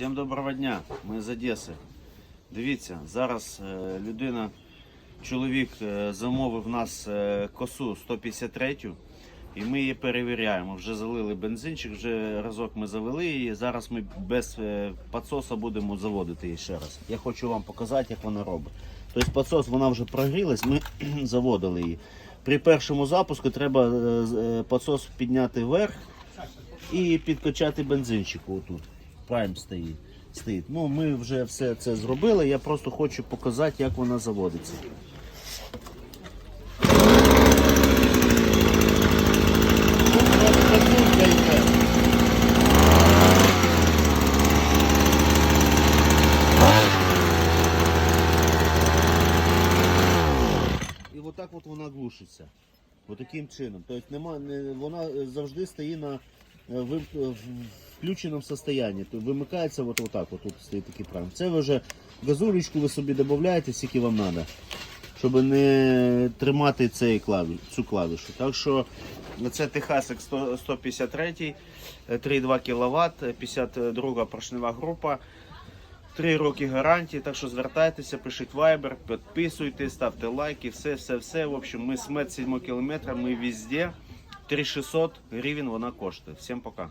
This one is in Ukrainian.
Всім доброго дня, ми з Одеси. Дивіться, зараз е, людина, чоловік е, замовив нас е, косу 153 і ми її перевіряємо. Вже залили бензинчик, вже разок ми завели її. Зараз ми без підсоса будемо заводити її ще раз. Я хочу вам показати, як вона робить. Тобто підсос вона вже прогрілась, ми заводили її. При першому запуску треба підсос підняти вверх і підкачати бензинчику отут. Прайм стоїть. стоїть. Ну, ми вже все це зробили. Я просто хочу показати, як вона заводиться. І отак от вона глушиться. Отаким чином. Тобто нема, не, вона завжди стоїть на е, вим- е, в- включеному состоянні. Тобто вимикається от отак, от тут стоїть такий прайм. Це ви вже газулечку ви собі додаєте, скільки вам треба, щоб не тримати цей клаві, цю клавішу. Так що це Техасик 100 153, е, 3,2 кВт, 52 поршнева група. Три роки гарантії, так що звертайтеся, пишіть Viber, підписуйтесь, ставте лайки, все, все, все. В общем, ми з мет 7 кілометра, ми везде. 3600 гривень вона коштує. Всім пока.